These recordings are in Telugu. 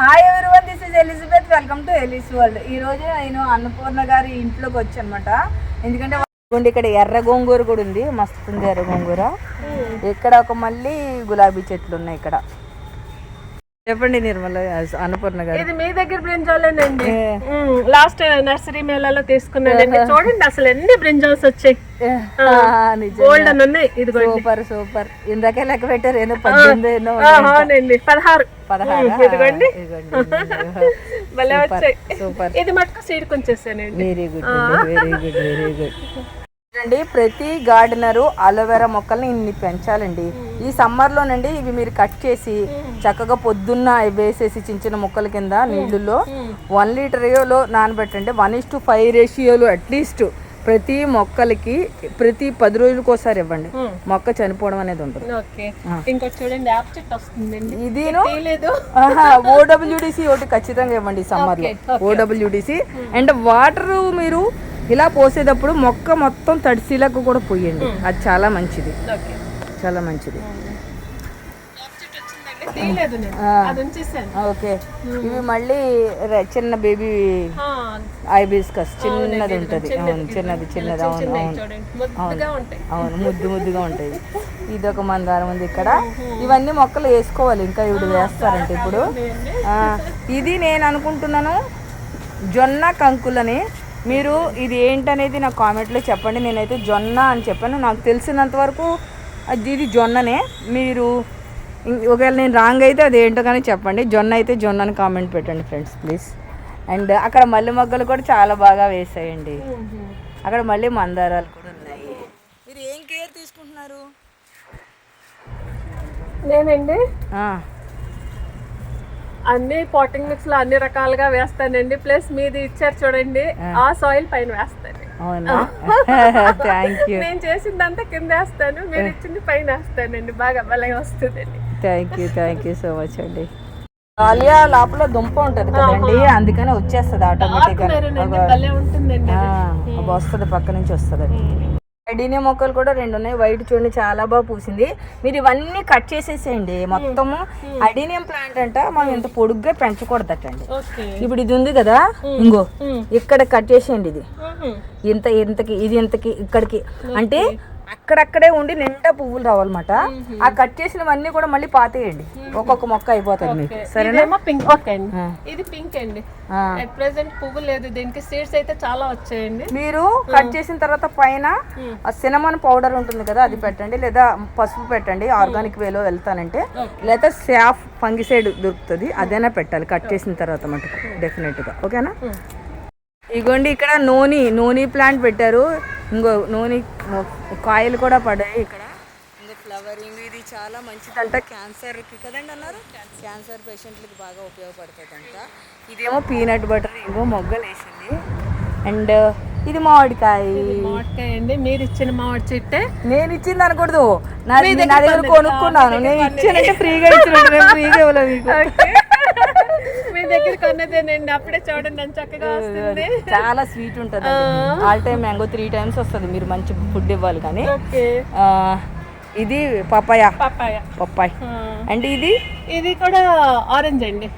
Hi everyone this is Elizabeth welcome to Eli's world ఈ రోజు నేను అన్నపూర్ణ గారి ఇంట్లోకి వచ్చానమాట. ఎందుకంటే ఇక్కడ ఎర్ర గోంగూర కూడా ఉంది. మస్తు ఉంది ఎర్ర గోంగూర. ఇక్కడ ఒక మళ్ళీ గులాబీ చెట్లు ఉన్నాయి ఇక్కడ. చెప్పండి నిర్మల అన్నపూర్ణ గారు. ఇది మీ దగ్గర బ్రింజాలేనండి. లాస్ట్ నర్సరీ మేళాలో తీసుకున్నానండి చూడండి అసలు ఎన్ని బ్రింజాల్స్ వచ్చాయి. గోల్డ్ అని ఉన్నాయి ఇదిగోండి. Super super. ఇందాకే లెక్క పెట్టారు ఏదో పద్దెనిమిది ఆ, అవునండి పదహారు. పదహారు. ఇదిగోండి. ఇదిగోండి. భలే వచ్చాయి. సూపర్. ఇది మటుకు seed కొంచేసానండి. Very good very good very good అండి ప్రతి గార్డెనరు అలోవెరా మొక్కల్ని ఇన్ని పెంచాలండి. ఈ సమ్మర్లోనండి ఇవి మీరు కట్ చేసి చక్కగా పొద్దున్న వేసేసి చిన్న చిన్న మొక్కల కింద నీళ్ళల్లో వన్ లీటర్లో నానబెట్టండి. వన్ ఇస్ టు ఫైవ్ రేషియోలో అట్లీస్ట్ ప్రతి మొక్కలకి ప్రతి పది రోజులకు ఒకసారి ఇవ్వండి. మొక్క చనిపోవడం అనేది ఉంటుంది ఓకే. ఇంకోటి చూడండి యాప్ చెట్టు వస్తుందండి. ఇదిను? తీయలేదు ఓడబ్ల్యూడిసి ఒకటి ఖచ్చితంగా ఇవ్వండి సమ్మర్లో ఓడబ్ల్యూడిసి. అండ్ వాటర్ మీరు ఇలా పోసేటప్పుడు మొక్క మొత్తం తడిసిలకు కూడా పోయండి. అది చాలా మంచిది. చాలా మంచిది. ఓకే. ఇవి మళ్ళీ చిన్న బేబీ ఐబిస్కస్ చిన్నది ఉంటుంది. అవును చిన్నది చిన్నది అవును అవును. అవును. ముద్దు ముద్దుగా ఉంటాయి. ఇది ఒక మందారం ఉంది ఇక్కడ. ఇవన్నీ మొక్కలు వేసుకోవాలి. ఇంకా ఇవి వేస్తారంటే ఇప్పుడు. ఇది నేను అనుకుంటున్నాను జొన్న కంకులని మీరు ఇది ఏంటనేది నా కామెంట్లో చెప్పండి. నేనైతే జొన్న అని చెప్పాను. నాకు తెలిసినంత వరకు అది ఇది జొన్ననే. మీరు ఒకవేళ నేను రాంగ్ అయితే అది ఏంటో కానీ చెప్పండి. జొన్న అయితే జొన్న అని కామెంట్ పెట్టండి ఫ్రెండ్స్ ప్లీజ్. అండ్ అక్కడ మల్లె మొగ్గలు కూడా చాలా బాగా వేసాయండి. అక్కడ మళ్ళీ మందారాలు కూడా ఉన్నాయి. మీరు ఏం కేర్ తీసుకుంటున్నారు? నేనండి? అన్ని పాటింగ్ మిక్స్లో అన్ని రకాలుగా వేస్తానండి. ప్లస్ మీది ఇచ్చారు చూడండి ఆ. సాయిల్ పైన వేస్తాను. అవునా? థ్యాంక్ యూ నేను చేసిందంతా కింద వేస్తాను మీరు ఇచ్చింది పైన వేస్తానండి. బాగా భలే వస్తుందండి. Thank you thank you so much అండి. ఆలియా లోపల దుంప ఉంటుంది కదండి అందుకని వచ్చేస్తుంది ఉంటుందండి అది. వస్తుంది పక్క నుంచి వస్తుంది అడీనియా మొక్కలు కూడా రెండు ఉన్నాయి. వైట్ చూడండి చాలా బాగా పూసింది. మీరు ఇవన్నీ కట్ చేసేసేయండి. మొత్తము అడీనియం ప్లాంట్ అంట మనం ఇంత పొడుగ్గా పెంచకూడదటండి. ఇప్పుడు ఇది ఉంది కదా? ఇంగో ఇక్కడ కట్ చేసేయండి ఇది. ఇంత ఇంతకి ఇది ఇంతకి ఇక్కడికి. అంటే అక్కడక్కడే ఉండి నిండా పువ్వులు రావాలన్నమాట ఆ కట్ చేసినవన్నీ కూడా మళ్ళీ పాతేయండి. ఒక్కొక్క మొక్క అయిపోతుంది మీకు. సరేనా? పింక్ ఓకే అండి. ఇది పింక్ అండి. అట్ ప్రెసెంట్ పువ్వు లేదు. దీనికి సీడ్స్ అయితే చాలా వచ్చాయండి. మీరు కట్ చేసిన తర్వాత పైన ఆ సినమన్ పౌడర్ ఉంటుంది కదా అది పెట్టండి. లేదా పసుపు పెట్టండి. ఆర్గానిక్ వేలో వెళ్తానంటే. లేదా సాఫ్ ఫంగిసైడ్ దొరుకుతుంది. అదైనా పెట్టాలి కట్ చేసిన తర్వాత మటుకు డెఫినెట్గా ఓకేనా? ఇగోండి ఇక్కడ నూనె నూనె ప్లాంట్ పెట్టారు. ఇంకో నూనె కాయలు కూడా పడాయి ఇక్కడ. ఇంకా ఫ్లవరింగ్ ఇది చాలా మంచిదంట. క్యాన్సర్కి కదండి అన్నారు? క్యాన్సర్ పేషెంట్లకి బాగా ఉపయోగపడుతుందంట. ఇదేమో పీనట్ బటర్ ఇంకో మొగ్గలు వేసింది అండ్ ఇది మామిడికాయ. మామిడికాయ అండి. మీరు ఇచ్చిన మామిడి చెట్టే. నేను ఇచ్చింది అనకూడదు. నా నా దగ్గర కొనుక్కున్నాను. నేను ఇచ్చానంటే ఫ్రీగా ఇచ్చినట్టు నేను ఫ్రీగా ఇవ్వలేదు దగ్గర కొన్నదేనండి. అప్పుడే చూడండి ఎంత చక్కగా వస్తుంది. చాలా స్వీట్ ఉంటుంది all time mango three times వస్తుంది. మీరు మంచి ఫుడ్ ఇవ్వాలి కానీ. ఇది పపాయ పపాయ పప్పాయ్. అండ్ ఇది? ఇది కూడా ఆరెంజ్ అండి.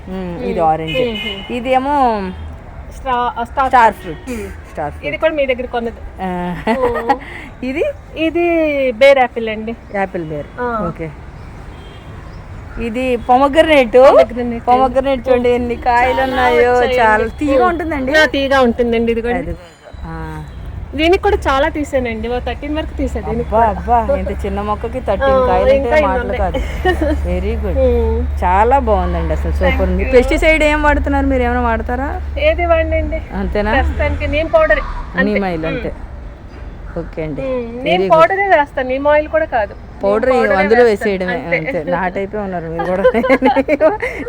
ఇది ఆరెంజ్ ఇదేమో స్టా స్టార్ ఫ్రూట్. స్టార్ ఇది కూడా మీ దగ్గర కొన్నది. ఇది? ఇది బేర్ యాపిల్ అండి. Apple pear. ఓకే. ఇది పొమగ్రనేట్. పొమగ్రనేట్. చూడండి ఎన్ని కాయలు ఉన్నాయో చాలా తీగా ఉంటుందండి. తీగా ఉంటుందండి ఇది కూడా. దీనికి కూడా చాలా తీసానండి థర్టీన్ వరకు తీసా దీనికి అబ్బా అబ్బా ఇంత చిన్న మొక్కకి థర్టీన్ కాయలు అంటే మాటలు కాదు. వెరీ గుడ్ చాలా బాగుందండి అసలు సూపర్ ఉంది. పెస్టిసైడ్ ఏం వాడుతున్నారు మీరు ఏమైనా వాడతారా? ఏది వాడండి అంతేనా? నేను పౌడర్ నీమైల్ అంతే. ఓకే అండి. నేను పౌడరే వేస్తాను నీమ్ ఆయిల్ కూడా కాదు. పౌడర్ అందులో వేసేయడమే అంతే. నా టైపే ఉన్నారు మీరు కూడా.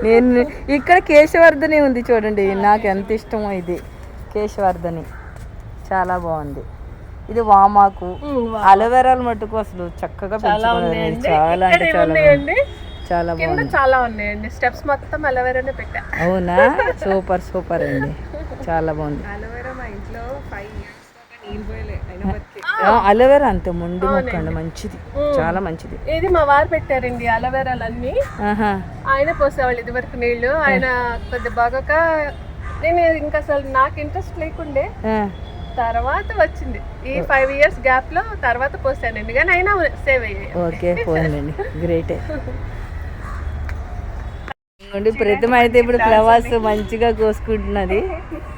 నేను ఇక్కడ కేశవర్ధని ఉంది చూడండి నాకు ఎంత ఇష్టమో ఇది. కేశవర్ధని. చాలా బాగుంది. ఇది వామాకు. అలోవెరాలు మట్టుకు అసలు చక్కగా పెంచుకున్నారు. చాలా అంటే చాలా చాలా బాగుంది. చాలా ఉన్నాయండి. స్టెప్స్ మొత్తం అలవేరానే పెట్టా. అవునా? సూపర్ సూపర్ అండి. చాలా బాగుంది. అలవేరా మా ఇంట్లో ఫైవ్ ఇయర్స్ నీళ్ళు అలోవెరా అంతే మొండి మొక్క అండి మంచిది. చాలా మంచిది. ఇది మా వారు పెట్టారండి అలవేరాలన్నీ. ఆయన పోసేవాళ్ళు ఇదివరకు నీళ్ళు ఆయన కొద్ది బాగోక నేను ఇంకా అసలు నాకు ఇంట్రెస్ట్ లేకుండే. తర్వాత వచ్చింది. ఈ ఫైవ్ ఇయర్స్ గ్యాప్లో తర్వాత పోసానండి కానీ అయినా సేవ్ అయ్యాయి. ఓకే పోయిందండి గ్రేటే. ప్రతిమ అయితే ఇప్పుడు ఫ్లవర్స్ మంచిగా కోసుకుంటున్నది.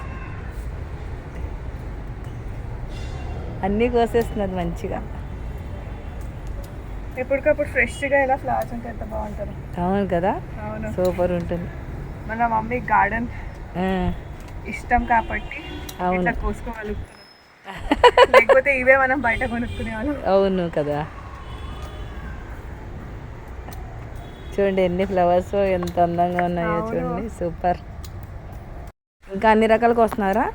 అన్నీ కోసేస్తున్నది మంచిగా. ఎప్పటికప్పుడు ఫ్రెష్గా ఇలా ఫ్లవర్స్ ఉంటే ఎంత బాగుంటుంది. అవును కదా? అవును. సూపర్ ఉంటుంది. మన మమ్మీ గార్డెన్ ఇష్టం కాబట్టి అవును. ఇట్లా కోసుకోగలుగుతున్నాం లేకపోతే ఇవే మనం బయట కొనుక్కునే వాళ్ళం. అవును కదా? చూడండి ఎన్ని ఫ్లవర్స్ ఎంత అందంగా ఉన్నాయో చూడండి. సూపర్. ఇంకా అన్ని రకాలకు వస్తున్నారా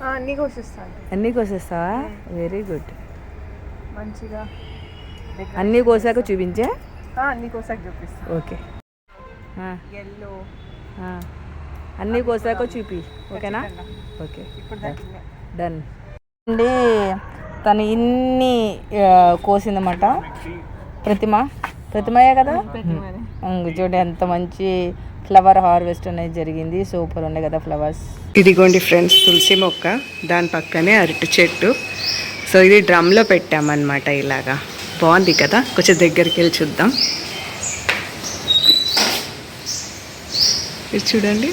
అన్నీ కోసిస్తాను. అన్నీ కోసేస్తావా? వెరీ గుడ్ మంచిగా అన్నీ కోసాక చూపించే? అన్నీ కోసాక చూపిస్తాను ఓకే. ఎల్లో. అన్నీ కోసాక చూపి ఓకేనా? ఓకే. డన్ అండి తను ఇన్ని కోసిందన్నమాట. ప్రతిమ. ప్రతిమయే కదా? ఇంక చూడండి ఎంత మంచి ఫ్లవర్ హార్వెస్ట్ అనేది జరిగింది. సూపర్ ఉన్నాయి కదా ఫ్లవర్స్. ఇదిగోండి ఫ్రెండ్స్ తులసి మొక్క దాని పక్కనే అరటి చెట్టు. సో ఇది డ్రమ్లో పెట్టామన్నమాట ఇలాగా. బాగుంది కదా? కొంచెం దగ్గరికి వెళ్ళి చూద్దాం. ఇది చూడండి.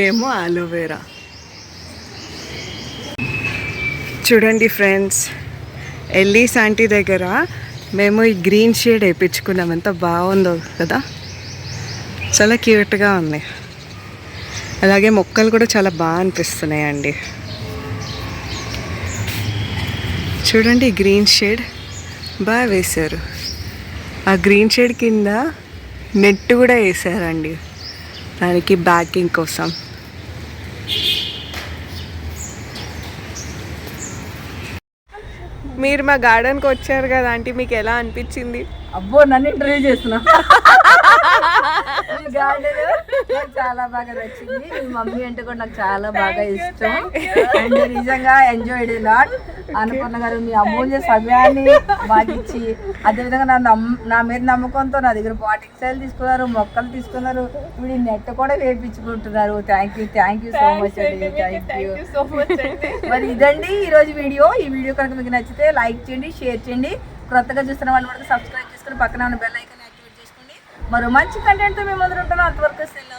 ఏమో ఆలోవేరా చూడండి ఫ్రెండ్స్ ఎల్లీస్ ఆంటీ దగ్గర మేము ఈ గ్రీన్ షేడ్ వేయించుకున్నాం ఎంత బాగుందో కదా? చాలా క్యూట్గా ఉంది. అలాగే మొక్కలు కూడా చాలా బాగా అనిపిస్తున్నాయండి. చూడండి గ్రీన్ షేడ్. బాగా వేశారు. ఆ గ్రీన్ షేడ్ కింద నెట్ కూడా వేసారండి దానికి బ్యాకింగ్ కోసం. మీరు మా గార్డెన్కి వచ్చారు కదా ఆంటీ మీకు ఎలా అనిపించింది? అబ్బో నన్ను ఇంటర్వ్యూ చేస్తున్నా చాలా బాగా నచ్చింది. మీ మమ్మీ అంటే కూడా నాకు చాలా బాగా ఇష్టం. అండ్ నిజంగా ఎంజాయ్డ్ లాట్ అనుకున్న గారు మీ అమూల్య సమయాన్ని మాకు ఇచ్చి అదేవిధంగా నా నమ్ నా మీద నమ్మకంతో నా దగ్గర బాటింగ్ స్టైల్ తీసుకున్నారు మొక్కలు తీసుకున్నారు. ఇప్పుడు నెట్ కూడా వేయించుకుంటున్నారు. Thank you thank you so much అండి థ్యాంక్ యూ మరి ఇదండి ఈ రోజు వీడియో. ఈ వీడియో కనుక మీకు నచ్చితే లైక్ చేయండి షేర్ చేయండి. కొత్తగా చూస్తున్న వాళ్ళు కూడా సబ్స్క్రైబ్ చేసుకుని పక్కన ఉన్న బెల్ ఐకాన్ మరో మంచి కంటెంట్తో మేము ముందు ఉంటాను అంతవరకు సెలవు.